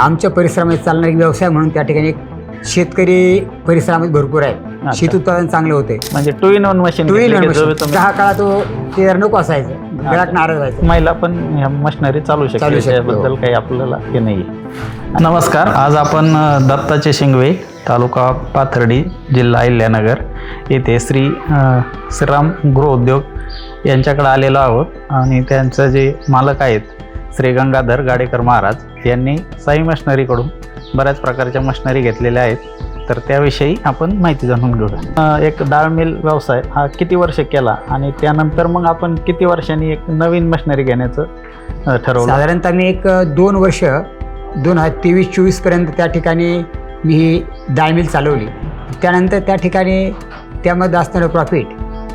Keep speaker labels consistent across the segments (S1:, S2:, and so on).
S1: आमच्या परिसरामध्ये चालणारे व्यवसाय म्हणून त्या ठिकाणी एक शेतकरी परिसरामध्ये भरपूर
S2: अच्छा.
S1: शेत उत्पादन चांगले होते.
S2: म्हणजे two in one machine
S1: two in दहा काळात तो ते जर नको असायचं. घरात नाराज व्हायचं.
S2: महिला पण मशिनरी चालू शकते. त्याबद्दल
S1: हो.
S2: काही आपल्याला हे नाही नमस्कार. आज आपण दत्ताचे शिंगवे तालुका पाथर्डी जिल्हा अहिल्यानगर येथे श्री श्रीराम गृहोद्योग यांच्याकडे आलेलो आहोत. आणि त्यांचं जे मालक आहेत श्री गंगाधर गाडेकर महाराज यांनी साई मशनरीकडून बऱ्याच प्रकारच्या मशनरी घेतलेल्या आहेत. तर त्याविषयी आपण माहिती जाणून घेऊया. एक डाळ मिल व्यवसाय हा किती वर्ष केला आणि त्यानंतर मग आपण किती वर्षांनी एक नवीन मशिनरी घेण्याचं ठरवलं?
S1: साधारणतः मी एक दोन वर्ष दोन हजार तेवीस चोवीसपर्यंत त्या ठिकाणी मी ही डाळ मिल चालवली. त्यानंतर त्या ठिकाणी त्यामध्ये असणारं प्रॉफिट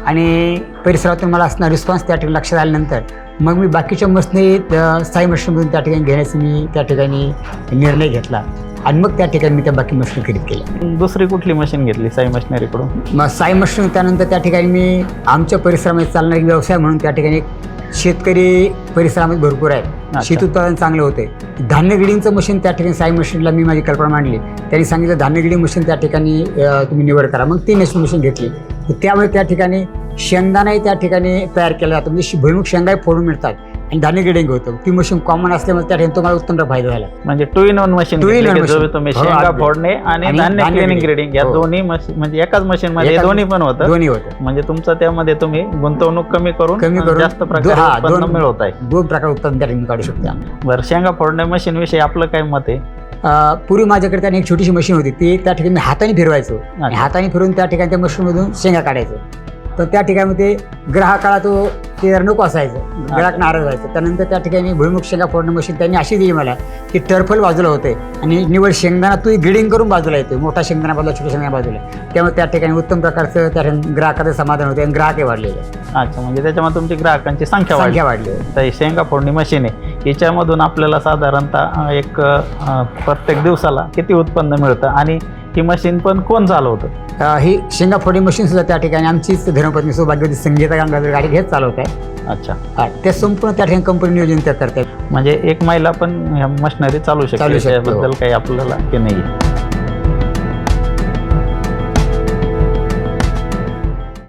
S1: आणि परिसरातून मला असणारा रिस्पॉन्स त्या ठिकाणी लक्षात आल्यानंतर मग मी बाकीच्या मशनरी स्थायी मशीनमधून त्या ठिकाणी घेण्याचा मी त्या ठिकाणी निर्णय घेतला. आणि मग त्या ठिकाणी मी त्या बाकी मशीन खरेदी केल्या.
S2: दुसरी कुठली मशीन घेतली साई मशिनरीकडून?
S1: मग साई मशरूम त्यानंतर त्या ठिकाणी मी आमच्या परिसरामध्ये चालणारे व्यवसाय म्हणून त्या ठिकाणी शेतकरी परिसरामध्ये भरपूर आहेत. शेत उत्पादन चांगले होते धान्य ग्रेडिंगचं मशीन त्या ठिकाणी साई मशीनला मी माझी कल्पना मांडली. त्यांनी सांगितलं धान्य ग्रेडिंग मशीन त्या ठिकाणी तुम्ही निवड करा. मग ती मशीन घेतली. त्यामुळे त्या ठिकाणी शेंगदाणाही त्या ठिकाणी तयार केला जातो म्हणजे भुईमुग शेंगाही फोडून मिळतात. आणि धान्य ग्रेडिंग होतं. ती मशीन कॉमन असल्यामुळे त्या ठिकाणी तुम्हाला उत्तम फायदा झाला.
S2: म्हणजे टू इन वन मशीन जो
S1: machine.
S2: तुम्ही शेंगा. फोडणे आणि धान्य क्लिनिंग. ग्रेडिंग या
S1: हो.
S2: दोन्ही मशीन म्हणजे एकाच मशीन मध्ये दोन्ही पण होतं.
S1: दोन्ही होतं.
S2: म्हणजे तुमचं त्यामध्ये तुम्ही गुंतवणूक कमी करून
S1: कमी करून
S2: जास्त प्रकारे उत्पन्न मिळवत आहे.
S1: दोन प्रकार उत्पादन त्या ठिकाणी काढू शकतो.
S2: बरं शेंगा फोडणे मशीन विषयी आपलं काय मत आहे?
S1: पूर्वी माझ्याकडे त्याने एक छोटीशी मशीन होती. ती त्या ठिकाणी हाताने फिरवायचो. आणि हाताने फिरून त्या ठिकाणी त्या मशीनमधून शेंगा काढायचो. तर त्या ठिकाणी ते ग्राहकाला तो ते नको असायचं. ग्राहक नाराज व्हायचं. त्यानंतर त्या ठिकाणी भुईमुख शेंगा फोडणं मशीन त्यांनी अशी दिली मला की टर्फल बाजूला होते आणि निवड शेंगदाणा तू ग्रेडिंग करून बाजूला येते मोठा शेंगदाणा बाजूला छोटा शेंगदाणा बाजूला. त्यामुळे त्या ठिकाणी उत्तम प्रकारचं त्या ग्राहकाचं समाधान होते आणि ग्राहकही वाढलेले.
S2: अच्छा म्हणजे त्याच्यामध्ये तुमची ग्राहकांची संख्या
S1: संख्या वाढली. आहे.
S2: तर शेंगा फोडणी मशीन आहे. याच्यामधून आपल्याला साधारणतः एक प्रत्येक दिवसाला किती उत्पन्न मिळतं? आणि ही मशीन पण कोण चालवतं?
S1: अ, ही शेंगा फोडणी मशीन सुद्धा त्या ठिकाणी आमचीच धर्मपत्नी सौभाग्यवती संगीता गंगाधर गाडी घेत चालवत आहे
S2: अच्छा.
S1: हा, त्या संपूर्ण त्या ठिकाणी कंपनी नियोजन त्या करतात.
S2: म्हणजे एक महिला पण ह्या मशिनरी चालू शकते
S1: चालू शकते, हो.
S2: त्याबद्दल काही आपल्याला हे नाही